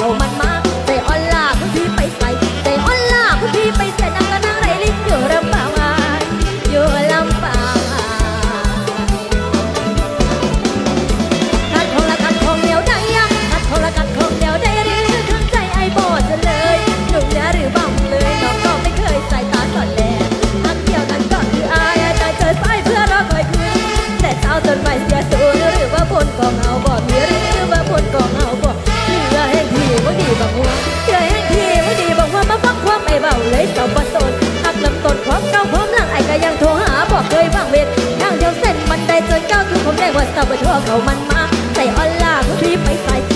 โรมันมาใจอ่อนลาคุณพี่ไปใส่ใจอ่อนลาคุณพี่ไปเส้นนั่งก็นั่งไรลิ้นอยู่ลำปางอยู่ลำปางกัดของละกัดของเหนียวได้ยังกัดของละกัดของเหนียวได้หรือข้างใจไอ้บอดจะเลยหนุ่มนะหรือบ้าเลยน้องก็ไม่เคยใส่ตาสอนแลทักเดียวนั้นก็คืออายใจเกิดไปเพื่อรอคอยคืนแต่เช้าจนไม่เสียสูญหรือว่าบนกองเอาบ่มีหรือว่าบนกอง ผมได้ว่าเศร้าไปทั่วเขามันมาใส่ออนล่าเขาทีไปใส่